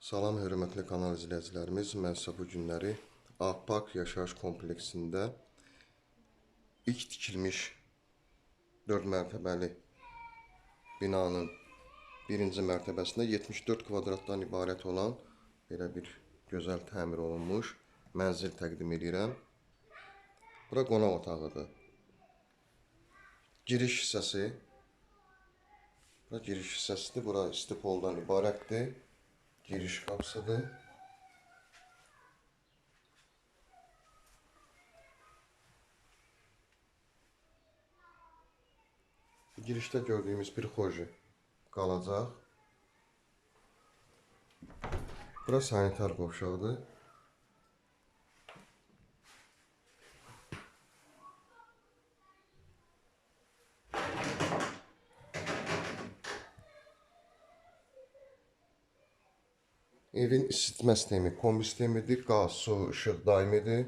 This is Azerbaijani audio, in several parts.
Salam hörmətli kanal izləyicilərimiz. Sizə bu günləri Apak yaşayış kompleksində ilk tikilmiş 4 mərtəbəli binanın birinci mərtəbəsində 74 kvadratdan ibarət olan belə bir gözəl təmir olunmuş mənzil təqdim edirəm. Bura qonaq otağıdır. Giriş hissəsi Bura giriş hissəsidir. Bura istipoldan ibarətdir. Giriş qapısıdır. Girişdə gördüyümüz bir xoji qalacaq. Bura sanitar qovşağıdır. Evin isitmə sistemi, kombi sistemidir, qaz, su, işıq daimidir.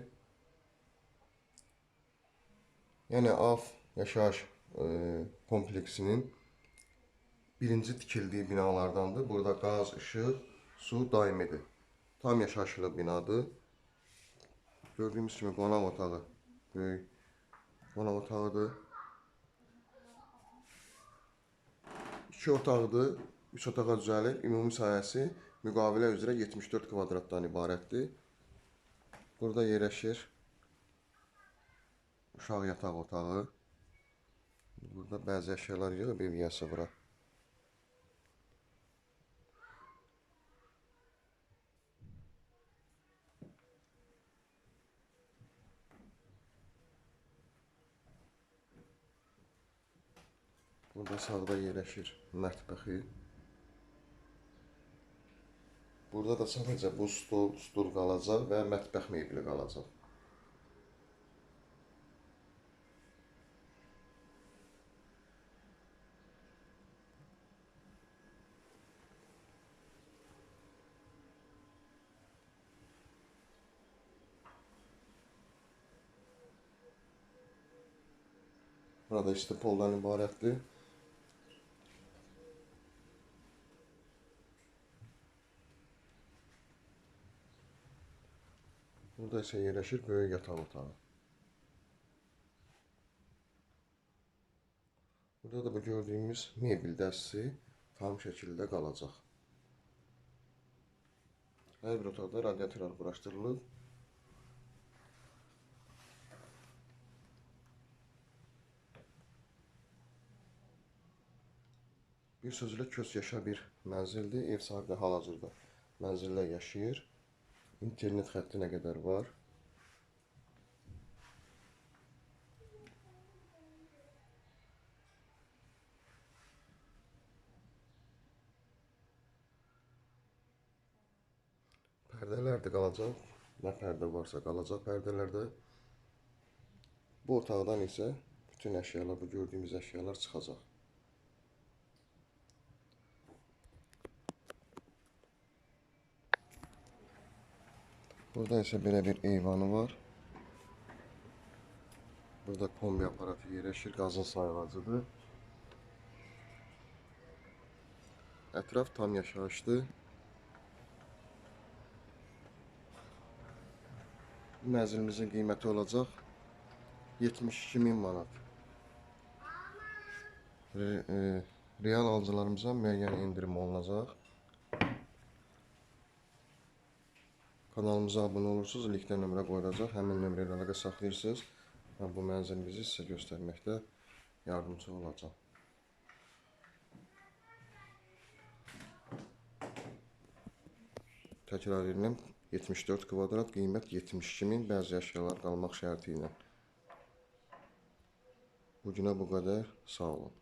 Yəni AF yaşayış e, kompleksinin birinci tikildiyi binalardandır. Burada qaz, işıq, su daimidir. Tam yaşayışlı binadır. Gördüyümüz kimi qonaq otağı böyük qonaq otağıdır. İki otaqdır, üç otağa düzəlir. Ümumi sahəsi müqavilə üzrə 74 kvadratdan ibarətdir. Burada yerləşir uşaq yataq otağı. Burada bəzi əşyalar yığıb ev yiyəsi bura. Burada sağda yerləşir mətbəxi. Burada da sadəcə bu stol, stul qalacaq və mətbəx mebeli qalacaq. Burada işte poldan ibarətdir. Burada isə yerləşir böyük yataq otağı. Burada da bu gördüyümüz mebel dəstəsi tam şəkildə qalacaq. Hər bir otaqda radiatorlar quraşdırılıb. Bir sözlə kös yaşa bir mənzildir. Ev sahibi hal-hazırda mənzildə yaşayır. İnternet xəttinə qədər var. Pərdələr də qalacaq. Nə pərdə varsa qalacaq pərdələrdə. Bu otaqdan isə bütün əşyalar, bu gördüyümüz əşyalar çıxacaq. Burada isə belə bir eyvanı var. Burada kombi aparatı yerləşir, qazın sayğacıdır. Ətraf tam yaşayışdır. Mənzilimizin qiyməti olacaq 72 min manat. Re, e, real alıcılarımıza müəyyən endirim olunacaq. Kanalımıza abunə olursunuz, linkdə nömrə qoyulacaq. Həmin nömrə ilə əlaqə saxlayırsınız. Mən bu mənzilimizi sizə göstərməkdə yardımcı olacağam. Təkrar edirəm. 74 kvadrat, qiymət 72 min, bəzi əşyalar qalmaq şərti ilə. Bu günə bu qədər. Sağ olun.